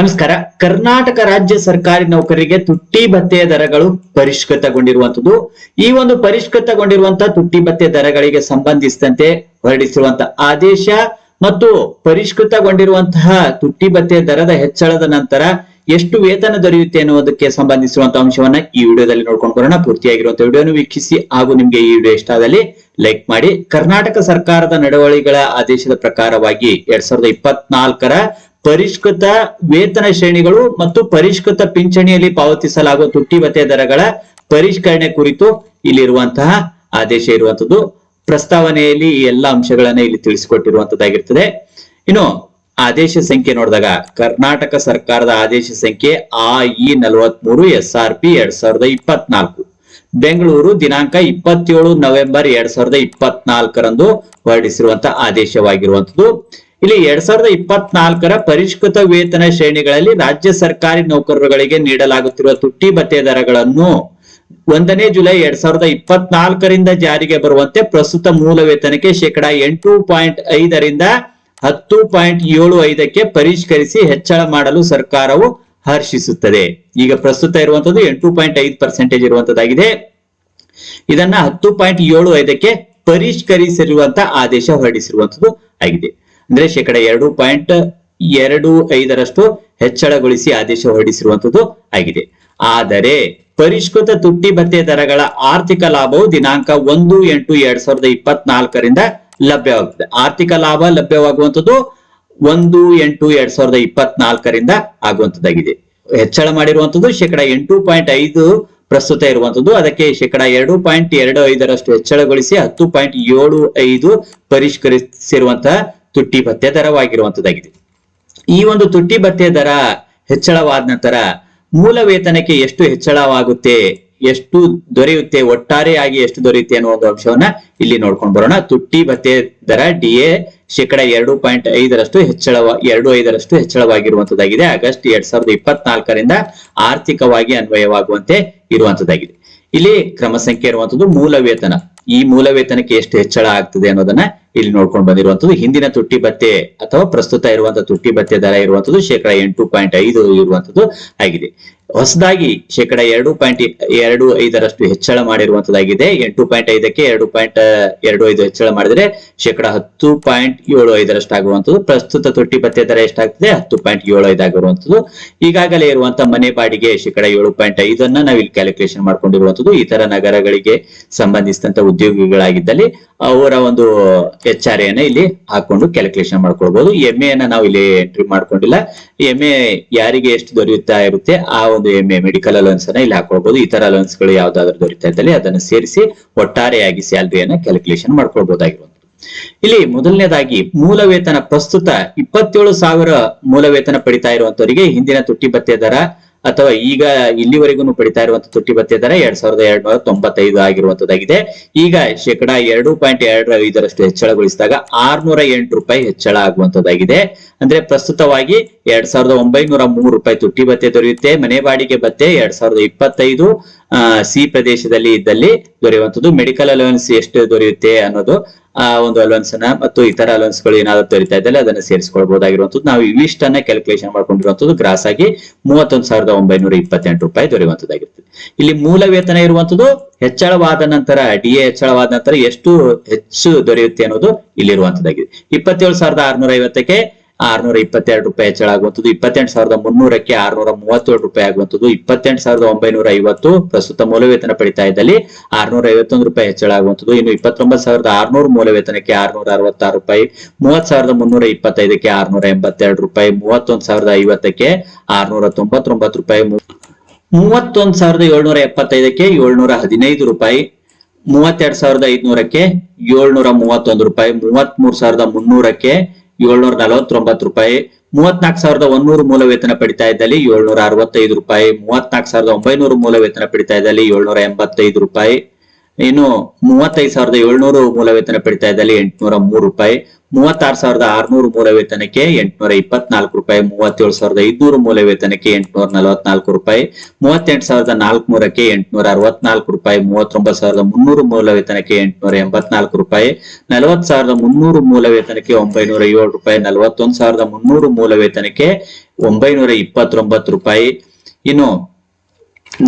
ನಮಸ್ಕಾರ. ಕರ್ನಾಟಕ ರಾಜ್ಯ ಸರ್ಕಾರಿ ನೌಕರರಿಗೆ ತುಟ್ಟಿ ಭತ್ತೆಯ ದರಗಳು ಪರಿಷ್ಕೃತಗೊಂಡಿರುವಂತದ್ದು ಈ ಒಂದು ಪರಿಷ್ಕೃತಗೊಂಡಿರುವಂತಹ ತುಟ್ಟಿ ಭತ್ತೆ ದರಗಳಿಗೆ ಸಂಬಂಧಿಸಿದಂತೆ ಹೊರಡಿಸಿರುವಂತಹ ಆದೇಶ ಮತ್ತು ಪರಿಷ್ಕೃತಗೊಂಡಿರುವಂತಹ ತುಟ್ಟಿ ಭತ್ಯೆ ದರದ ಹೆಚ್ಚಳದ ನಂತರ ಎಷ್ಟು ವೇತನ ದೊರೆಯುತ್ತೆ ಅನ್ನುವುದಕ್ಕೆ ಸಂಬಂಧಿಸಿರುವಂತಹ ಅಂಶವನ್ನ ಈ ವಿಡಿಯೋದಲ್ಲಿ ನೋಡ್ಕೊಂಡು ಬರೋಣ. ಪೂರ್ತಿಯಾಗಿರುವಂತಹ ವಿಡಿಯೋನು ವೀಕ್ಷಿಸಿ, ಹಾಗೂ ನಿಮ್ಗೆ ಈ ವಿಡಿಯೋ ಇಷ್ಟ ಆದಲ್ಲಿ ಲೈಕ್ ಮಾಡಿ. ಕರ್ನಾಟಕ ಸರ್ಕಾರದ ನಡವಳಿಗಳ ಆದೇಶದ ಪ್ರಕಾರವಾಗಿ ಎರಡ್ ಸಾವಿರದ ಇಪ್ಪತ್ನಾಲ್ಕರ ಪರಿಷ್ಕೃತ ವೇತನ ಶ್ರೇಣಿಗಳು ಮತ್ತು ಪರಿಷ್ಕೃತ ಪಿಂಚಣಿಯಲ್ಲಿ ಪಾವತಿಸಲಾಗುವ ತುಟ್ಟಿ ಭತ್ಯೆ ದರಗಳ ಪರಿಷ್ಕರಣೆ ಕುರಿತು ಇಲ್ಲಿರುವಂತಹ ಆದೇಶ ಇರುವಂತದ್ದು ಪ್ರಸ್ತಾವನೆಯಲ್ಲಿ ಈ ಎಲ್ಲ ಅಂಶಗಳನ್ನ ಇಲ್ಲಿ ತಿಳಿಸಿಕೊಟ್ಟಿರುವಂತದ್ದಾಗಿರ್ತದೆ ಇನ್ನು ಆದೇಶ ಸಂಖ್ಯೆ ನೋಡಿದಾಗ ಕರ್ನಾಟಕ ಸರ್ಕಾರದ ಆದೇಶ ಸಂಖ್ಯೆ ಆ ಇ ನಲವತ್ಮೂರು, ಎಸ್ ಆರ್ ಪಿ ಎರಡ್ ಸಾವಿರದ ಇಪ್ಪತ್ನಾಲ್ಕು. ಬೆಂಗಳೂರು ದಿನಾಂಕ ಇಪ್ಪತ್ತೇಳು ನವೆಂಬರ್ ಎರಡ್ ಸಾವಿರದ ಇಪ್ಪತ್ನಾಲ್ಕರಂದು ಹೊರಡಿಸಿರುವಂತಹ ಆದೇಶವಾಗಿರುವಂತದ್ದು ಇಲ್ಲಿ ಎರಡ್ ಸಾವಿರದ ಇಪ್ಪತ್ನಾಲ್ಕರ ಪರಿಷ್ಕೃತ ವೇತನ ಶ್ರೇಣಿಗಳಲ್ಲಿ ರಾಜ್ಯ ಸರ್ಕಾರಿ ನೌಕರರುಗಳಿಗೆ ನೀಡಲಾಗುತ್ತಿರುವ ತುಟ್ಟಿ ಭತ್ಯೆ ದರಗಳನ್ನು ಒಂದನೇ ಜುಲೈ ಎರಡ್ ಸಾವಿರದ ಇಪ್ಪತ್ನಾಲ್ಕರಿಂದ ಜಾರಿಗೆ ಬರುವಂತೆ ಪ್ರಸ್ತುತ ಮೂಲ ವೇತನಕ್ಕೆ ಶೇಕಡ ಎಂಟು ಪಾಯಿಂಟ್ ಐದರಿಂದ ಹತ್ತು ಪಾಯಿಂಟ್ ಏಳು ಐದಕ್ಕೆ ಪರಿಷ್ಕರಿಸಿ ಹೆಚ್ಚಳ ಮಾಡಲು ಸರ್ಕಾರವು ಹರ್ಷಿಸುತ್ತದೆ. ಈಗ ಪ್ರಸ್ತುತ ಇರುವಂತದ್ದು ಎಂಟು ಪಾಯಿಂಟ್ ಐದು ಪರ್ಸೆಂಟೇಜ್ ಇರುವಂತದ್ದಾಗಿದೆ ಇದನ್ನ ಹತ್ತು ಪಾಯಿಂಟ್ ಏಳು ಐದಕ್ಕೆ ಪರಿಷ್ಕರಿಸಿರುವಂತ ಆದೇಶ ಹೊರಡಿಸಿರುವಂತದ್ದು ಆಗಿದೆ. ಅಂದ್ರೆ ಶೇಕಡ ಎರಡು ಪಾಯಿಂಟ್ ಎರಡು ಐದರಷ್ಟು ಹೆಚ್ಚಳಗೊಳಿಸಿ ಆದೇಶ ಹೊರಡಿಸಿರುವಂತದ್ದು ಆಗಿದೆ. ಆದರೆ ಪರಿಷ್ಕೃತ ತುಟ್ಟಿ ಭತ್ತೆ ದರಗಳ ಆರ್ಥಿಕ ಲಾಭವು ದಿನಾಂಕ ಒಂದು ಎಂಟು ಎರಡ್ ಸಾವಿರದ ಇಪ್ಪತ್ನಾಲ್ಕರಿಂದ ಲಭ್ಯವಾಗುತ್ತದೆ. ಆರ್ಥಿಕ ಲಾಭ ಲಭ್ಯವಾಗುವಂತದ್ದು ಒಂದು ಎಂಟು ಎರಡ್ ಸಾವಿರದ ಇಪ್ಪತ್ನಾಲ್ಕರಿಂದ ಆಗುವಂತದ್ದಾಗಿದೆ ಹೆಚ್ಚಳ ಮಾಡಿರುವಂತದ್ದು ಶೇಕಡ ಎಂಟು ಪಾಯಿಂಟ್ ಐದು ಪ್ರಸ್ತುತ ಇರುವಂತದ್ದು ಅದಕ್ಕೆ ಶೇಕಡ ಎರಡು ಪಾಯಿಂಟ್ ಎರಡು ಐದರಷ್ಟು ಹೆಚ್ಚಳಗೊಳಿಸಿ ಹತ್ತು ಪಾಯಿಂಟ್ ಏಳು ಐದು ಪರಿಷ್ಕರಿಸಿರುವಂತಹ ತುಟ್ಟಿ ಭತ್ಯೆ ದರವಾಗಿರುವಂತದ್ದಾಗಿದೆ. ಈ ಒಂದು ತುಟ್ಟಿ ಭತ್ಯೆ ದರ ಹೆಚ್ಚಳವಾದ ನಂತರ ಮೂಲ ವೇತನಕ್ಕೆ ಎಷ್ಟು ಹೆಚ್ಚಳವಾಗುತ್ತೆ, ಎಷ್ಟು ದೊರೆಯುತ್ತೆ ಒಟ್ಟಾರೆಯಾಗಿ ಎಷ್ಟು ದೊರೆಯುತ್ತೆ ಅನ್ನೋ ಒಂದು ಅಂಶವನ್ನ ಇಲ್ಲಿ ನೋಡ್ಕೊಂಡು ಬರೋಣ. ತುಟ್ಟಿ ಭತ್ತೆ ದರ ಡಿ ಎ ಶೇಕಡ ಎರಡು ಪಾಯಿಂಟ್ ಐದರಷ್ಟು ಹೆಚ್ಚಳವ, ಎರಡು ಐದರಷ್ಟು ಹೆಚ್ಚಳವಾಗಿರುವಂತದ್ದಾಗಿದೆ. ಆಗಸ್ಟ್ ಎರಡ್ ಸಾವಿರದ ಇಪ್ಪತ್ನಾಲ್ಕರಿಂದ ಆರ್ಥಿಕವಾಗಿ ಅನ್ವಯವಾಗುವಂತೆ ಇರುವಂತದ್ದಾಗಿದೆ. ಇಲ್ಲಿ ಕ್ರಮ ಸಂಖ್ಯೆ ಇರುವಂತದ್ದು ಮೂಲ ವೇತನ ಈ ಮೂಲ ವೇತನಕ್ಕೆ ಎಷ್ಟು ಹೆಚ್ಚಳ ಆಗ್ತದೆ ಅನ್ನೋದನ್ನ ಇಲ್ಲಿ ನೋಡ್ಕೊಂಡು ಬಂದಿರುವಂತದ್ದು. ಹಿಂದಿನ ತುಟ್ಟಿ ಭತ್ತೆ ಅಥವಾ ಪ್ರಸ್ತುತ ಇರುವಂತಹ ತುಟ್ಟಿ ಭತ್ತೆ ದರ ಇರುವಂತದ್ದು ಶೇಕಡ ಎಂಟು ಪಾಯಿಂಟ್ ಐದು ಇರುವಂತದ್ದು ಆಗಿದೆ. ಹೊಸದಾಗಿ ಶೇಕಡ ಎರಡು ಪಾಯಿಂಟ್ ಎರಡು ಐದರಷ್ಟು ಹೆಚ್ಚಳ ಮಾಡಿರುವಂತದ್ದಾಗಿದೆ. ಎಂಟು ಪಾಯಿಂಟ್ ಐದಕ್ಕೆ ಎರಡು ಪಾಯಿಂಟ್ ಎರಡು ಐದು ಹೆಚ್ಚಳ ಮಾಡಿದ್ರೆ ಶೇಕಡ ಹತ್ತು ಪಾಯಿಂಟ್ ಏಳು ಐದರಷ್ಟು ಆಗುವಂತದ್ದು ಪ್ರಸ್ತುತ ತೊಟ್ಟಿ ಪತ್ತೆ ದರ ಎಷ್ಟಾಗ್ತದೆ? ಹತ್ತು ಪಾಯಿಂಟ್ ಏಳು ಐದು ಆಗಿರುವಂತದ್ದು ಈಗಾಗಲೇ ಇರುವಂತಹ ಮನೆ ಬಾಡಿಗೆ ಶೇಕಡ ಏಳು ಪಾಯಿಂಟ್ ಐದನ್ನ ನಾವು ಇಲ್ಲಿ ಕ್ಯಾಲ್ಕುಲೇಷನ್ ಮಾಡ್ಕೊಂಡಿರುವಂತದ್ದು ಇತರ ನಗರಗಳಿಗೆ ಸಂಬಂಧಿಸಿದಂತ ಉದ್ಯೋಗಿಗಳಾಗಿದ್ದಲ್ಲಿ ಅವರ ಒಂದು ಎಚ್ ಆರ್ ಎನ ಇಲ್ಲಿ ಹಾಕೊಂಡು ಕ್ಯಾಲ್ಕುಲೇಷನ್ ಮಾಡ್ಕೊಳ್ಬಹುದು ಎಂ ಎನ್ನ ನಾವು ಇಲ್ಲಿ ಎಂಟ್ರಿ ಮಾಡ್ಕೊಂಡಿಲ್ಲ. ಎಂ ಎ ಯಾರಿಗೆ ಎಷ್ಟು ದೊರೆಯುತ್ತಾ ಇರುತ್ತೆ? ಆ ಒಂದು ಮೆಡಿಕಲ್ ಅಲೋನ್ಸ್ ಅನ್ನ ಇಲ್ಲಿ ಹಾಕೊಳ್ಬಹುದು ಇತರ ಅಲೋನ್ಸ್ಗಳು ಯಾವ್ದಾದ್ರು ದೊರೀತಾ ಇದ್ದಲ್ಲಿ ಅದನ್ನು ಸೇರಿಸಿ ಒಟ್ಟಾರೆಯಾಗಿ ಸ್ಯಾಲರಿಯನ್ನ ಕ್ಯಾಲ್ಕುಲೇಷನ್ ಮಾಡ್ಕೊಳ್ಬಹುದಾಗಿರುವಂತದ್ದು ಇಲ್ಲಿ ಮೊದಲನೇದಾಗಿ ಮೂಲ ವೇತನ ಪ್ರಸ್ತುತ ಇಪ್ಪತ್ತೇಳು ಸಾವಿರ ಮೂಲ ವೇತನ ಪಡಿತಾ ಇರುವಂತವರಿಗೆ ಹಿಂದಿನ ತುಟ್ಟಿ ಭತ್ತೆ ದರ ಅಥವಾ ಈಗ ಇಲ್ಲಿವರೆಗೂ ಪಡಿತಾ ಇರುವಂತಹ ತುಟ್ಟಿ ಭತ್ಯೆ ದರ ಎರಡ್ ಸಾವಿರದ ಎರಡ್ನೂರ ತೊಂಬತ್ತೈದು ಆಗಿರುವಂತದ್ದಾಗಿದೆ ಈಗ ಶೇಕಡ ಎರಡು ಪಾಯಿಂಟ್ ಎರಡು ಐದರಷ್ಟು ಹೆಚ್ಚಳಗೊಳಿಸಿದಾಗ ಆರ್ನೂರ ಎಂಟು ರೂಪಾಯಿ ಹೆಚ್ಚಳ ಆಗುವಂತದ್ದಾಗಿದೆ ಅಂದ್ರೆ ಪ್ರಸ್ತುತವಾಗಿ ಎರಡ್ ಸಾವಿರದ ಒಂಬೈನೂರ ಮೂರು ರೂಪಾಯಿ ತುಟ್ಟಿ ಭತ್ಯೆ ದೊರೆಯುತ್ತೆ. ಮನೆ ಬಾಡಿಗೆ ಭತ್ತೆ ಎರಡ್ ಸಾವಿರದ ಇಪ್ಪತ್ತೈದು ಸಿ ಪ್ರದೇಶದಲ್ಲಿ ಇದ್ದಲ್ಲಿ ದೊರೆಯುವಂತದ್ದು ಮೆಡಿಕಲ್ ಅಲವೆನ್ಸ್ ಎಷ್ಟು ದೊರೆಯುತ್ತೆ ಅನ್ನೋದು ಆ ಒಂದು ಅಲವೆನ್ಸ್ ಅನ್ನ ಮತ್ತು ಇತರ ಅಲವೆನ್ಸ್ಗಳು ಏನಾದ್ರು ದೊರೀತಾ ಇದ್ದಲ್ಲಿ ಅದನ್ನ ಸೇರಿಸಿಕೊಳ್ಬಹುದಾಗಿರುವಂತದ್ದು ನಾವು ಇವಿಷ್ಟನ್ನ ಕ್ಯಾಲ್ಕುಲೇಷನ್ ಮಾಡ್ಕೊಂಡಿರುವಂತದ್ದು ಗ್ರಾಸ್ ಆಗಿ ಮೂವತ್ತೊಂದು ಸಾವಿರದ ಒಂಬೈನೂರ ಇಪ್ಪತ್ತೆಂಟು ರೂಪಾಯಿ ದೊರೆಯುವಂತದ್ದಾಗಿರ್ತದೆ ಇಲ್ಲಿ ಮೂಲ ವೇತನ ಇರುವಂತದ್ದು ಹೆಚ್ಚಳವಾದ ನಂತರ ಡಿ ಎ ಹೆಚ್ಚಳವಾದ ನಂತರ ಎಷ್ಟು ಹೆಚ್ಚು ದೊರೆಯುತ್ತೆ ಅನ್ನೋದು ಇಲ್ಲಿರುವಂತದ್ದಾಗಿದೆ ಇಪ್ಪತ್ತೇಳು ಸಾವಿರದ ಆರ್ನೂರ ಐವತ್ತಕ್ಕೆ ಆರ್ನೂರ ಇಪ್ಪತ್ತೆರಡು ರೂಪಾಯಿ ಹೆಚ್ಚಳ ಆಗುವಂತದ್ದು ಇಪ್ಪತ್ತೆಂಟು ಸಾವಿರದ ಮುನ್ನೂರಕ್ಕೆ ಆರ್ನೂರ ಮೂವತ್ತೇಳು ರೂಪಾಯಿ ಆಗುವಂಥದ್ದು. ಇಪ್ಪತ್ತೆಂಟು ಸಾವಿರದ ಒಂಬೈನೂರ ಐವತ್ತು ಪ್ರಸ್ತುತ ಮೂಲ ವೇತನ ಪಡಿತಾ ಇದ್ದಲ್ಲಿ ಆರ್ನೂರ ಐವತ್ತೊಂದು ರೂಪಾಯಿ ಹೆಚ್ಚಳ ಆಗುವಂತದ್ದು ಇನ್ನು ಇಪ್ಪತ್ತೊಂಬತ್ತು ಸಾವಿರದ ಆರ್ನೂರು ಮೂಲ ವೇತನಕ್ಕೆ ಆರ್ನೂರ ಅರವತ್ತಾರು ರೂಪಾಯಿ. ಮೂವತ್ ಸಾವಿರದ ಮುನ್ನೂರ ಇಪ್ಪತ್ತೈದಕ್ಕೆ ಆರ್ನೂರ ಎಂಬತ್ತೆರಡು ರೂಪಾಯಿ. ಮೂವತ್ತೊಂದು ಸಾವಿರದ ಐವತ್ತಕ್ಕೆ ಆರ್ನೂರ ತೊಂಬತ್ತೊಂಬತ್ತು ರೂಪಾಯಿ ಮೂವತ್ತೊಂದು ಸಾವಿರದ ಏಳ್ನೂರ ಎಪ್ಪತ್ತೈದಕ್ಕೆ ಏಳ್ನೂರ ಹದಿನೈದು ರೂಪಾಯಿ. ಮೂವತ್ತೆರಡು ಸಾವಿರದ ಐದ್ನೂರಕ್ಕೆ ಏಳ್ನೂರ ಮೂವತ್ತೊಂದು ರೂಪಾಯಿ. ಮೂವತ್ತ್ ಮೂರು ಸಾವಿರದ ಮುನ್ನೂರಕ್ಕೆ ಏಳ್ನೂರ ನಲವತ್ತೊಂಬತ್ತು ರೂಪಾಯಿ, ಮೂವತ್ನಾಲ್ಕು ಸಾವಿರದ ಒಂದೂರು ಮೂಲ ವೇತನ ಪಡಿತಾ ಇದ್ದಲ್ಲಿ ಏಳ್ನೂರ ಅರವತ್ತೈದು ರೂಪಾಯಿ, ಮೂವತ್ನಾಲ್ಕು ಸಾವಿರದ ಒಂಬೈನೂರು ಮೂಲ ವೇತನ ಪಡಿತಾ ಇದ್ದಲ್ಲಿ ಏಳ್ನೂರ ಎಂಬತ್ತೈದು ರೂಪಾಯಿ. ಇನ್ನು ಮೂವತ್ತೈದು ಸಾವಿರದ ಏಳ್ನೂರು ಮೂಲ ವೇತನ ಪಡಿತಾ ಇದ್ದಲ್ಲಿ ಎಂಟುನೂರ ಮೂರು ರೂಪಾಯಿ. ಮೂವತ್ತಾರು ಸಾವಿರದ ಆರ್ನೂರು ಮೂಲ ವೇತನಕ್ಕೆ ಎಂಟುನೂರ ಇಪ್ಪತ್ನಾಲ್ಕು ರೂಪಾಯಿ, ಮೂವತ್ತೇಳು ಸಾವಿರದ ಐದ್ನೂರು ಮೂಲ ವೇತನಕ್ಕೆ ಎಂಟುನೂರ ನಲವತ್ನಾಲ್ಕು ರೂಪಾಯಿ, ಮೂವತ್ತೆಂಟು ಸಾವಿರದ ನಾಲ್ಕುನೂರಕ್ಕೆ ಎಂಟುನೂರ ಅರವತ್ನಾಲ್ಕು ರೂಪಾಯಿ, ಮೂವತ್ತೊಂಬತ್ತು ಸಾವಿರದ ಮುನ್ನೂರು ಮೂಲ ವೇತನಕ್ಕೆ ಎಂಟುನೂರ ಎಂಬತ್ನಾಲ್ಕು ರೂಪಾಯಿ, ನಲವತ್ತು ಸಾವಿರದ ಮುನ್ನೂರು ಮೂಲ ವೇತನಕ್ಕೆ ಒಂಬೈನೂರ ಏಳು ರೂಪಾಯಿ, ನಲವತ್ತೊಂದು ಸಾವಿರದ ಮುನ್ನೂರು ಮೂಲ ವೇತನಕ್ಕೆ ಒಂಬೈನೂರ ಇಪ್ಪತ್ತೊಂಬತ್ತು ರೂಪಾಯಿ. ಇನ್ನು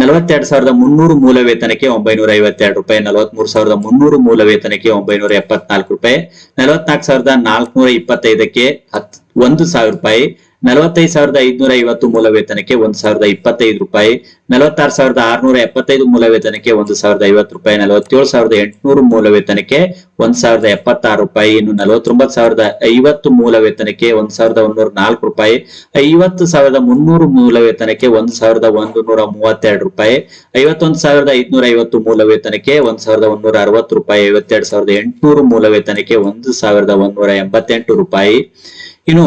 ನಲವತ್ತೆರಡು ಸಾವಿರದ ಮುನ್ನೂರು ಮೂಲ ವೇತನಕ್ಕೆ ಒಂಬೈನೂರ ಐವತ್ತೆರಡು ರೂಪಾಯಿ, ನಲವತ್ಮೂರು ಸಾವಿರದ ಮುನ್ನೂರು ಮೂಲ ವೇತನಕ್ಕೆ ಒಂಬೈನೂರ ಎಪ್ಪತ್ನಾಲ್ಕು ರೂಪಾಯಿ, ನಲವತ್ನಾಲ್ಕು ಸಾವಿರದ ನಾಲ್ಕುನೂರ ಇಪ್ಪತ್ತೈದಕ್ಕೆ ಹತ್ ಒಂದು ಸಾವಿರ ರೂಪಾಯಿ ನಲವತ್ತೈದು ಸಾವಿರದ ಐದ್ನೂರ ಐವತ್ತು ಮೂಲ ವೇತನಕ್ಕೆ ಒಂದು ಸಾವಿರದ ಇಪ್ಪತ್ತೈದು ರೂಪಾಯಿ, ನಲವತ್ತಾರು ಸಾವಿರದ ಆರ್ನೂರ ಎಪ್ಪತ್ತೈದು ಮೂಲ ವೇತನಕ್ಕೆ ಒಂದು ಸಾವಿರದ ಐವತ್ತು ರೂಪಾಯಿ, ನಲವತ್ತೇಳು ಸಾವಿರದ ಎಂಟುನೂರು ಮೂಲ ವೇತನಕ್ಕೆ ಒಂದ್ ಸಾವಿರದ ಎಪ್ಪತ್ತಾರು ರೂಪಾಯಿ, ಇನ್ನು ನಲವತ್ತೊಂಬತ್ತು ಸಾವಿರದ ಐವತ್ತು ಮೂಲ ವೇತನಕ್ಕೆ ಒಂದ್ ಸಾವಿರದ ಒಂದೂರ ನಾಲ್ಕು ರೂಪಾಯಿ, ಐವತ್ತು ಸಾವಿರದ ಮುನ್ನೂರು ಮೂಲ ವೇತನಕ್ಕೆ ಒಂದ್ ಸಾವಿರದ ಒಂದು ನೂರ ಮೂವತ್ತೆರಡು ರೂಪಾಯಿ, ಐವತ್ತೊಂದು ಸಾವಿರದ ಐದ್ನೂರ ಐವತ್ತು ಮೂಲ ವೇತನಕ್ಕೆ ಒಂದ್ ಸಾವಿರದ ಒಂದೂರ ಅರವತ್ತು ರೂಪಾಯಿ, ಐವತ್ತೆರಡು ಸಾವಿರದ ಎಂಟುನೂರು ಮೂಲ ವೇತನಕ್ಕೆ ಒಂದು ಸಾವಿರದ ಒಂದೂರ ಎಂಬತ್ತೆಂಟು ರೂಪಾಯಿ. ಇನ್ನು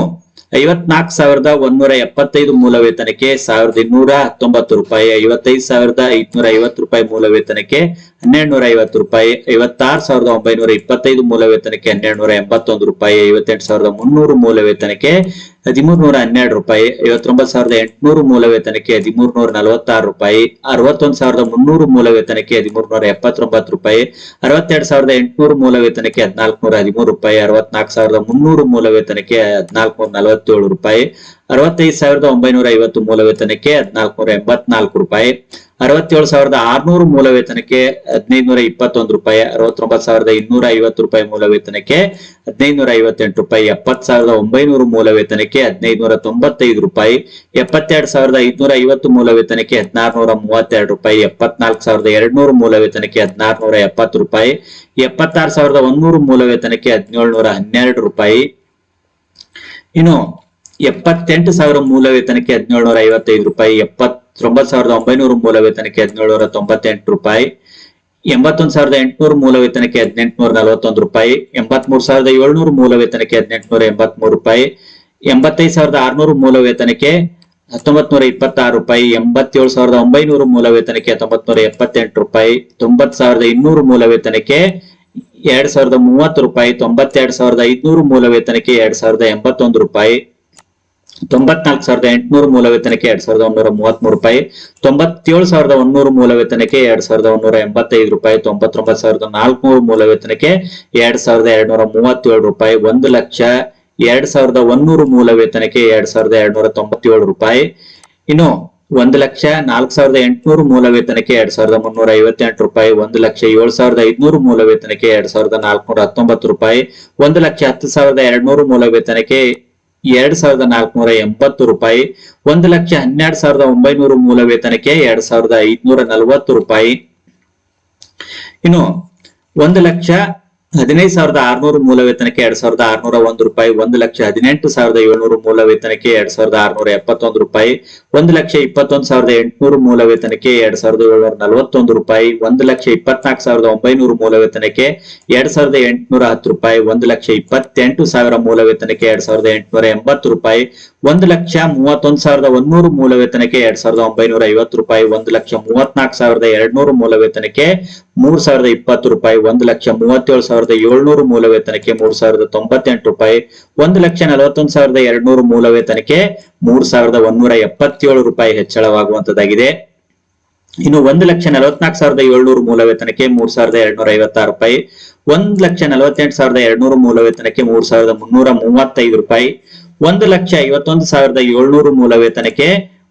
ಐವತ್ನಾಲ್ಕು ಸಾವಿರದ ಒಂದೂರ ಎಪ್ಪತ್ತೈದು ಮೂಲ ವೇತನಕ್ಕೆ ಸಾವಿರದ ಇನ್ನೂರ ಹತ್ತೊಂಬತ್ತು ರೂಪಾಯಿ, ಐವತ್ತೈದು ಸಾವಿರದ ಐದ್ನೂರ ಐವತ್ತು ರೂಪಾಯಿ ಮೂಲ ವೇತನಕ್ಕೆ ಹನ್ನೆರಡು ನೂರ ಐವತ್ತು ರೂಪಾಯಿ, ಐವತ್ತಾರು ಸಾವಿರದ ಒಂಬೈನೂರ ಇಪ್ಪತ್ತೈದು ಮೂಲ ವೇತನಕ್ಕೆ ಹನ್ನೆರಡು ನೂರ ಎಂಬತ್ತೊಂದು ರೂಪಾಯಿ, ಐವತ್ತೆಂಟು ಸಾವಿರದ ಮುನ್ನೂರು ಮೂಲ ವೇತನಕ್ಕೆ ಹದಿಮೂರು ನೂರ ಹನ್ನೆರಡು ರೂಪಾಯಿ, ಐವತ್ತೊಂಬತ್ತು ಸಾವಿರದ ಎಂಟುನೂರು ಮೂಲ ವೇತನಕ್ಕೆ ಹದಿಮೂರು ನೂರ ನಲವತ್ತಾರು ರೂಪಾಯಿ, ಅರವತ್ತೊಂದು ಸಾವಿರದ ಮುನ್ನೂರು ಮೂಲ ವೇತನಕ್ಕೆ ಹದಿಮೂರು ನೂರ ಎಪ್ಪತ್ತೊಂಬತ್ತು ರೂಪಾಯಿ, ಅರವತ್ತೆರಡು ಸಾವಿರದ ಎಂಟುನೂರು ಮೂಲ ವೇತನಕ್ಕೆ ಹದಿನಾಲ್ಕು ನೂರ ಹದಿಮೂರು ರೂಪಾಯಿ, ಅರವತ್ನಾಲ್ಕು ಸಾವಿರದ ಮುನ್ನೂರು ಮೂಲ ವೇತನಕ್ಕೆ ಹದಿನಾಲ್ಕು ನೂರ ನಲವತ್ತೇಳು ರೂಪಾಯಿ, ಅರವತ್ತೈದು ಸಾವಿರದ ಒಂಬೈನೂರ ಐವತ್ತು ಮೂಲ ವೇತನಕ್ಕೆ ಹದಿನಾಲ್ಕು ನೂರ ಎಂಬತ್ನಾಲ್ಕು ರೂಪಾಯಿ ಅರವತ್ತೇಳು ಸಾವಿರದ ಆರ್ನೂರು ಮೂಲ ವೇತನಕ್ಕೆ ಹದಿನೈದು ನೂರ ಇಪ್ಪತ್ತೊಂದು ರೂಪಾಯಿ, ಅರವತ್ತೊಂಬತ್ತು ಸಾವಿರದ ಇನ್ನೂರ ಐವತ್ತು ರೂಪಾಯಿ ಮೂಲ ವೇತನಕ್ಕೆ ಹದಿನೈದು ನೂರ ಐವತ್ತೆಂಟು ರೂಪಾಯಿ, ಎಪ್ಪತ್ತು ಸಾವಿರದ ಒಂಬೈನೂರು ಮೂಲ ವೇತನಕ್ಕೆ ಹದಿನೈದು ನೂರ ತೊಂಬತ್ತೈದು ರೂಪಾಯಿ, ಎಪ್ಪತ್ತೆರಡು ಸಾವಿರದ ಐದುನೂರ ಐವತ್ತು ಮೂಲ ವೇತನಕ್ಕೆ ಹದಿನಾರು ನೂರ ಮೂವತ್ತೆರಡು ರೂಪಾಯಿ, ಎಪ್ಪತ್ನಾಲ್ಕು ಸಾವಿರದ ಎರಡ್ನೂರು ಮೂಲ ವೇತನಕ್ಕೆ ಹದಿನಾರು ನೂರ ಎಪ್ಪತ್ತು ರೂಪಾಯಿ, ಎಪ್ಪತ್ತಾರು ಸಾವಿರದ ಒಂದೂರು ಮೂಲ ವೇತನಕ್ಕೆ ಹದಿನೇಳು ನೂರ ಹನ್ನೆರಡು ರೂಪಾಯಿ. ಇನ್ನು ಎಪ್ಪತ್ತೆಂಟು ಸಾವಿರ ಮೂಲ ವೇತನಕ್ಕೆ ಹದಿನೇಳು ನೂರ ಐವತ್ತೈದು ರೂಪಾಯಿ ಎಪ್ಪತ್ತೊಂಬತ್ತು ಸಾವಿರದ ಒಂಬೈನೂರು ಮೂಲ ವೇತನಕ್ಕೆ ಹದಿನೇಳು ನೂರ ತೊಂಬತ್ತೆಂಟು ರೂಪಾಯಿ, ಎಂಬತ್ತೊಂದು ಸಾವಿರದ ಎಂಟುನೂರು ಮೂಲ ವೇತನಕ್ಕೆ ಹದಿನೆಂಟುನೂರ ನಲವತ್ತೊಂದು ರೂಪಾಯಿ ಎಂಬತ್ಮೂರು ಸಾವಿರದ ಏಳ್ನೂರು ಮೂಲ ವೇತನಕ್ಕೆ ಹದಿನೆಂಟುನೂರ ಎಂಬತ್ಮೂರು ರೂಪಾಯಿ, ಎಂಬತ್ತೈದು ಸಾವಿರದ ಆರ್ನೂರು ಮೂಲ ವೇತನಕ್ಕೆ ಹತ್ತೊಂಬತ್ ನೂರ ಇಪ್ಪತ್ತಾರು ರೂಪಾಯಿ, ಎಂಬತ್ತೇಳು ಸಾವಿರದ ಒಂಬೈನೂರು ಮೂಲ ವೇತನಕ್ಕೆ ಹತ್ತೊಂಬತ್ ನೂರ ಎಪ್ಪತ್ತೆಂಟು ರೂಪಾಯಿ ತೊಂಬತ್ ಸಾವಿರದ ಇನ್ನೂರು ಮೂಲ ವೇತನಕ್ಕೆ ಎರಡ್ ಸಾವಿರದ ಮೂವತ್ತು ರೂಪಾಯಿ, ತೊಂಬತ್ತೆರಡು ಸಾವಿರದ ಐದ್ನೂರು ಮೂಲ ವೇತನಕ್ಕೆ ಎರಡ್ ಸಾವಿರದ ಎಂಬತ್ತೊಂದು ರೂಪಾಯಿ. ತೊಂಬತ್ನಾಲ್ಕು ಸಾವಿರದ ಎಂಟುನೂರು ಮೂಲ ವೇತನಕ್ಕೆ ಎರಡ್ ಸಾವಿರದ ಒಂದೂರ ಮೂವತ್ಮೂರು ರೂಪಾಯಿ, ತೊಂಬತ್ತೇಳು ಸಾವಿರದ ಒಂದೂರು ಮೂಲ ವೇತನಕ್ಕೆ ಎರಡ್ ಸಾವಿರದ ಒಂದೂರ ಎಂಬತ್ತೈದು ರೂಪಾಯಿ, ತೊಂಬತ್ತೊಂಬತ್ತು ಸಾವಿರದ ನಾಲ್ಕುನೂರು ಮೂಲ ವೇತನಕ್ಕೆ ಎರಡ್ ಸಾವಿರದ ಎರಡ್ನೂರ ಮೂವತ್ತೇಳು ರೂಪಾಯಿ, ಒಂದು ಲಕ್ಷ ಎರಡ್ ಸಾವಿರದ ಒಂದೂರು ಮೂಲ ವೇತನಕ್ಕೆ ಎರಡ್ ಸಾವಿರದ ಎರಡ್ನೂರ ತೊಂಬತ್ತೇಳು ರೂಪಾಯಿ. ಇನ್ನು ಒಂದು ಲಕ್ಷ ನಾಲ್ಕು ಸಾವಿರದ ಎಂಟುನೂರು ಮೂಲ ವೇತನಕ್ಕೆ ಎರಡ್ ಸಾವಿರದ ಮುನ್ನೂರ ಐವತ್ತೆಂಟು ರೂಪಾಯಿ, ಒಂದು ಲಕ್ಷ ಏಳು ಸಾವಿರದ ಐದ್ನೂರು ಮೂಲ ವೇತನಕ್ಕೆ ಎರಡ್ ಸಾವಿರದ ನಾಲ್ಕುನೂರ ಹತ್ತೊಂಬತ್ತು ರೂಪಾಯಿ, ಒಂದು ಲಕ್ಷ ಹತ್ತು ಸಾವಿರದ ಎರಡ್ನೂರು ಮೂಲ ವೇತನಕ್ಕೆ ಎರಡ್ ಸಾವಿರದ ನಾಲ್ಕುನೂರ ಎಂಬತ್ತು ರೂಪಾಯಿ, ಒಂದು ಲಕ್ಷ ಹನ್ನೆರಡು ಸಾವಿರದ ಒಂಬೈನೂರು ಮೂಲ ವೇತನಕ್ಕೆ ಎರಡ್ ಸಾವಿರದ ಐದ್ನೂರ ನಲವತ್ತು ರೂಪಾಯಿ. ಇನ್ನು ಒಂದು ಲಕ್ಷ ಹದಿನೈದು ಸಾವಿರದ ಆರ್ನೂರು ಮೂಲ ವೇತನಕ್ಕೆ ಎರಡ್ ಸಾವಿರದ ಆರ್ನೂರ ಒಂದು ರೂಪಾಯಿ, ಒಂದು ಲಕ್ಷ ಹದಿನೆಂಟು ಸಾವಿರದ ಏಳ್ನೂರು ಮೂಲ ವೇತನಕ್ಕೆ ಎರಡ್ ಸಾವಿರದ ಆರ್ನೂರ ಎಪ್ಪತ್ತೊಂದು ರೂಪಾಯಿ, ಒಂದು ಲಕ್ಷ ಇಪ್ಪತ್ತೊಂದು ಸಾವಿರದ ಎಂಟುನೂರು ಮೂಲ ವೇತನಕ್ಕೆ ಎರಡ್ ಸಾವಿರದ ಏಳ್ನೂರ ನಲವತ್ತೊಂದು ರೂಪಾಯಿ, ಒಂದು ಲಕ್ಷ ಇಪ್ಪತ್ನಾಲ್ಕು ಸಾವಿರದ ಒಂಬೈನೂರು ಮೂಲ ವೇತನಕ್ಕೆ ಎರಡ್ ಸಾವಿರದ ಎಂಟುನೂರ ಹತ್ತು ರೂಪಾಯಿ, ಒಂದು ಲಕ್ಷ ಇಪ್ಪತ್ತೆಂಟು ಸಾವಿರ ಮೂಲ ವೇತನಕ್ಕೆ ಎರಡ್ ಸಾವಿರದ ಎಂಟುನೂರ ಎಂಬತ್ತು ರೂಪಾಯಿ ಒಂದು ಲಕ್ಷ ಮೂವತ್ತೊಂದು ಸಾವಿರದ ಒಂದೂರು ಮೂಲ ವೇತನಕ್ಕೆ ಎರಡ್ ಸಾವಿರದ ಒಂಬೈನೂರ ಐವತ್ತು ರೂಪಾಯಿ, ಒಂದು ಲಕ್ಷ ಮೂವತ್ನಾಲ್ಕು ಸಾವಿರದ ಎರಡ್ನೂರು ಮೂಲ ವೇತನಕ್ಕೆ ಮೂರ್ ಸಾವಿರದ ಇಪ್ಪತ್ತು ರೂಪಾಯಿ, ಒಂದು ಲಕ್ಷ ಮೂವತ್ತೇಳು ಸಾವಿರದ ಏಳ್ನೂರು ಮೂಲ ವೇತನಕ್ಕೆ ಮೂರ್ ಸಾವಿರದ ತೊಂಬತ್ತೆಂಟು ರೂಪಾಯಿ, ಒಂದು ಲಕ್ಷ ನಲವತ್ತೊಂದು ಸಾವಿರದ ಎರಡ್ನೂರು ಮೂಲ ವೇತನಕ್ಕೆ ಮೂರ್ ಸಾವಿರದ ಒಂದೂರ ಎಪ್ಪತ್ತೇಳು ರೂಪಾಯಿ ಹೆಚ್ಚಳವಾಗುವಂತದ್ದಾಗಿದೆ. ಇನ್ನು ಒಂದು ಲಕ್ಷ ನಲವತ್ನಾಲ್ಕು ಸಾವಿರದ ಏಳ್ನೂರು ಮೂಲ ವೇತನಕ್ಕೆ ಮೂರ್ ಸಾವಿರದ ಎರಡ್ನೂರ ಐವತ್ತಾರು ರೂಪಾಯಿ, ಒಂದ್ ಲಕ್ಷ ನಲವತ್ತೆಂಟು ಸಾವಿರದ ಎರಡ್ನೂರು ಮೂಲ ವೇತನಕ್ಕೆ ಮೂರ್ ಸಾವಿರದ ಮುನ್ನೂರ ಮೂವತ್ತೈದು ರೂಪಾಯಿ ಒಂದು ಲಕ್ಷ ಐವತ್ತೊಂದು ಸಾವಿರದ ಏಳ್ನೂರು ಮೂಲ ವೇತನಕ್ಕೆ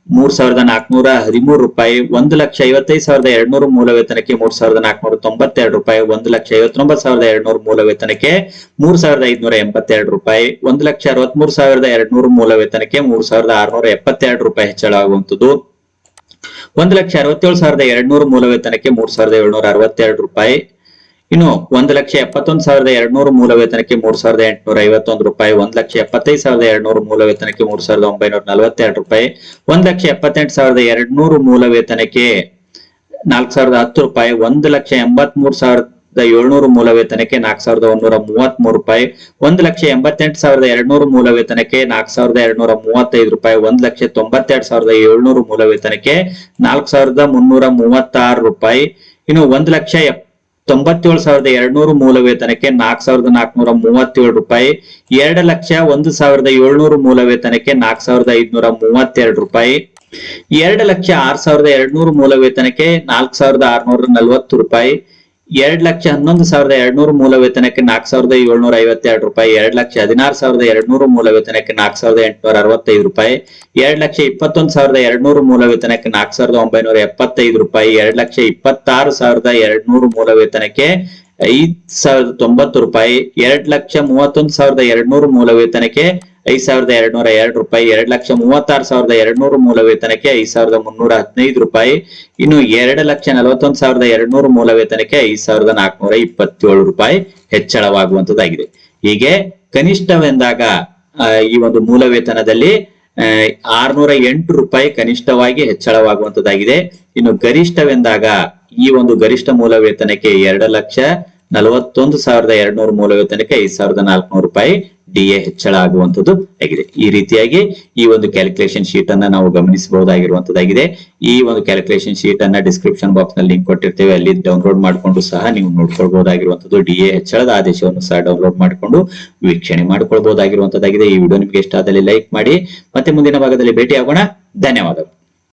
ಮೂರ್ ಸಾವಿರದ ನಾಲ್ಕನೂರ ಹದಿಮೂರು ರೂಪಾಯಿ, ಒಂದು ಲಕ್ಷ ಐವತ್ತೈದು ಸಾವಿರದ ಎರಡ್ನೂರು ಮೂಲ ವೇತನಕ್ಕೆ ಮೂರ್ ಸಾವಿರದ ನಾಲ್ಕನೂರ ತೊಂಬತ್ತೆರಡು ರೂಪಾಯಿ, ಒಂದು ಲಕ್ಷ ಐವತ್ತೊಂಬತ್ತು ಸಾವಿರದ ಎರಡ್ನೂರು ಮೂಲ ವೇತನಕ್ಕೆ ಮೂರ್ ಸಾವಿರದ ಐದ್ನೂರ ಎಂಬತ್ತೆರಡು ರೂಪಾಯಿ, ಒಂದು ಲಕ್ಷ ಅರವತ್ಮೂರು ಸಾವಿರದ ಎರಡ್ನೂರು ಮೂಲ ವೇತನಕ್ಕೆ ಮೂರ್ ಸಾವಿರದ ಆರ್ನೂರ ಎಪ್ಪತ್ತೆರಡು ರೂಪಾಯಿ ಹೆಚ್ಚಳ ಆಗುವಂತದ್ದು ಒಂದು ಲಕ್ಷ ಅರವತ್ತೇಳು ಸಾವಿರದ ಎರಡ್ನೂರು ಮೂಲ ವೇತನಕ್ಕೆ ಮೂರ್ ಸಾವಿರದ ಏಳ್ನೂರ ಅರವತ್ತೆರಡು ರೂಪಾಯಿ ಇನ್ನು ಒಂದು ಲಕ್ಷ ಎಪ್ಪತ್ತೊಂದು ಸಾವಿರದ ಎರಡ್ನೂರು ಮೂಲ ವೇತನಕ್ಕೆ ಮೂರ್ ಸಾವಿರದ ಎಂಟುನೂರ ಐವತ್ತೊಂದು ರೂಪಾಯಿ, ಒಂದ್ ಲಕ್ಷ ಎಪ್ಪತ್ತೈದು ಸಾವಿರದ ಎರಡ್ನೂರು ಮೂಲ ವೇತನಕ್ಕೆ ಮೂರ್ ಸಾವಿರದ ಒಂಬೈನೂರ ನಲವತ್ತೆರಡು ರೂಪಾಯಿ, ಒಂದ್ ಲಕ್ಷ ಎಪ್ಪತ್ತೆಂಟು ಸಾವಿರದ ಎರಡ್ನೂರು ಮೂಲ ವೇತನಕ್ಕೆ ನಾಲ್ಕು ಸಾವಿರದ ಹತ್ತು ರೂಪಾಯಿ, ಒಂದು ಲಕ್ಷ ಎಂಬತ್ ಮೂರು ಸಾವಿರದ ಏಳ್ನೂರು ಮೂಲ ವೇತನಕ್ಕೆ ನಾಲ್ಕು ಸಾವಿರದ ಒಂದೂರ ಮೂವತ್ತ್ ಮೂರು ರೂಪಾಯಿ, ಒಂದು ಲಕ್ಷ ಎಂಬತ್ತೆಂಟು ಸಾವಿರದ ಎರಡ್ನೂರು ಮೂಲ ವೇತನಕ್ಕೆ ನಾಲ್ಕು ಸಾವಿರದ ಎರಡ್ನೂರ ಮೂವತ್ತೈದು ರೂಪಾಯಿ, ಒಂದ್ ಲಕ್ಷ ತೊಂಬತ್ತೆರಡು ಸಾವಿರದ ಏಳ್ನೂರು ಮೂಲ ವೇತನಕ್ಕೆ ನಾಲ್ಕು ಸಾವಿರದ ಮುನ್ನೂರ ಮೂವತ್ತಾರು ರೂಪಾಯಿ. ಇನ್ನು ಒಂದ್ ಲಕ್ಷ ಎಪ್- ತೊಂಬತ್ತೇಳು ಸಾವಿರದ ಎರಡ್ನೂರು ಮೂಲ ವೇತನಕ್ಕೆ ನಾಲ್ಕ್ ಸಾವಿರದ ನಾಲ್ಕುನೂರ ಮೂವತ್ತೇಳು ರೂಪಾಯಿ, ಎರಡು ಲಕ್ಷ ಒಂದು ಸಾವಿರದ ಏಳ್ನೂರು ಮೂಲ ವೇತನಕ್ಕೆ ನಾಲ್ಕ್ ಸಾವಿರದ ಐದ್ನೂರ ಮೂವತ್ತೆರಡು ರೂಪಾಯಿ, ಎರಡು ಲಕ್ಷ ಆರು ಸಾವಿರದ ಎರಡ್ನೂರು ಮೂಲ ವೇತನಕ್ಕೆ ನಾಲ್ಕ್ ಸಾವಿರದ ಆರ್ನೂರ ನಲ್ವತ್ತು ರೂಪಾಯಿ ಎರಡ್ ಲಕ್ಷ ಹನ್ನೊಂದು ಸಾವಿರದ ಎರಡ್ನೂರು ಮೂಲ ವೇತನಕ್ಕೆ ನಾಲ್ಕು ಸಾವಿರದ ಏಳ್ನೂರ ಐವತ್ತೆರಡು ರೂಪಾಯಿ, ಎರಡ್ ಲಕ್ಷ ಹದಿನಾರು ಸಾವಿರದ ಎರಡ್ನೂರು ಮೂಲ ವೇತನಕ್ಕೆ ನಾಲ್ಕು ಸಾವಿರದ ಎಂಟುನೂರ ಅರವತ್ತೈದು ರೂಪಾಯಿ, ಎರಡ್ ಲಕ್ಷ ಇಪ್ಪತ್ತೊಂದು ಸಾವಿರದ ಎರಡ್ನೂರು ಮೂಲ ವೇತನಕ್ಕೆ ನಾಲ್ಕು ಸಾವಿರದ ಒಂಬೈನೂರ ಎಪ್ಪತ್ತೈದು ರೂಪಾಯಿ, ಎರಡ್ ಲಕ್ಷ ಇಪ್ಪತ್ತಾರು ಸಾವಿರದ ಎರಡ್ನೂರು ಮೂಲ ವೇತನಕ್ಕೆ ಐದ್ ಸಾವಿರದ ತೊಂಬತ್ತು ರೂಪಾಯಿ, ಎರಡ್ ಲಕ್ಷ ಮೂವತ್ತೊಂದು ಸಾವಿರದ ಎರಡ್ನೂರು ಮೂಲ ವೇತನಕ್ಕೆ ಐದ್ ಸಾವಿರದ ಎರಡ್ನೂರ ಎರಡು ರೂಪಾಯಿ, ಎರಡ್ ಲಕ್ಷ ಮೂವತ್ತಾರು ಸಾವಿರದ ಎರಡ್ನೂರು ಮೂಲ ವೇತನಕ್ಕೆ ಐದ್ ಸಾವಿರದ ಮುನ್ನೂರ ಹದಿನೈದು ರೂಪಾಯಿ. ಇನ್ನು ಎರಡು ಲಕ್ಷ ನಲವತ್ತೊಂದು ಸಾವಿರದ ಎರಡ್ನೂರು ಮೂಲ ವೇತನಕ್ಕೆ ಐದ್ ಸಾವಿರದ ನಾಲ್ಕುನೂರ ಇಪ್ಪತ್ತೇಳು ರೂಪಾಯಿ ಹೆಚ್ಚಳವಾಗುವಂತದ್ದಾಗಿದೆ ಹೀಗೆ ಕನಿಷ್ಠವೆಂದಾಗ ಈ ಒಂದು ಮೂಲ ವೇತನದಲ್ಲಿ ಆರ್ನೂರ ಎಂಟು ರೂಪಾಯಿ ಕನಿಷ್ಠವಾಗಿ ಹೆಚ್ಚಳವಾಗುವಂತದ್ದಾಗಿದೆ ಇನ್ನು ಗರಿಷ್ಠವೆಂದಾಗ, ಈ ಒಂದು ಗರಿಷ್ಠ ಮೂಲ ವೇತನಕ್ಕೆ ಎರಡು ಲಕ್ಷ ನಲವತ್ತೊಂದು ಸಾವಿರದ ಎರಡ್ನೂರು ಮೂಲ ವೇತನಕ್ಕೆ ಐದ್ ಸಾವಿರದ ನಾಲ್ಕುನೂರು ರೂಪಾಯಿ ಡಿ ಹೆಚ್ಚಳ ಆಗುವಂತದ್ದು ಆಗಿದೆ. ಈ ರೀತಿಯಾಗಿ ಈ ಒಂದು ಕ್ಯಾಲ್ಕುಲೇಷನ್ ಶೀಟ್ ಅನ್ನ ನಾವು ಗಮನಿಸಬಹುದಾಗಿರುವಂತದ್ದಾಗಿದೆ ಈ ಒಂದು ಕ್ಯಾಲ್ಕುಲೇಷನ್ ಶೀಟ್ ಅನ್ನ ಡಿಸ್ಕ್ರಿಪ್ಷನ್ ಬಾಕ್ಸ್ನಲ್ಲಿ ಲಿಂಕ್ ಕೊಟ್ಟಿರ್ತೇವೆ. ಅಲ್ಲಿ ಡೌನ್ಲೋಡ್ ಮಾಡಿಕೊಂಡು ಸಹ ನೀವು ನೋಡ್ಕೊಳ್ಬಹುದಾಗಿರುವಂತದ್ದು ಡಿ ಹೆಚ್ಚಳದ ಆದೇಶವನ್ನು ಸಹ ಡೌನ್ಲೋಡ್ ಮಾಡಿಕೊಂಡು ವೀಕ್ಷಣೆ ಮಾಡಿಕೊಳ್ಬಹುದಾಗಿರುವಂತದ್ದಾಗಿದೆ ಈ ವಿಡಿಯೋ ನಿಮಗೆ ಇಷ್ಟ ಆದಲ್ಲಿ ಲೈಕ್ ಮಾಡಿ. ಮತ್ತೆ ಮುಂದಿನ ಭಾಗದಲ್ಲಿ ಭೇಟಿ ಆಗೋಣ ಧನ್ಯವಾದಗಳು.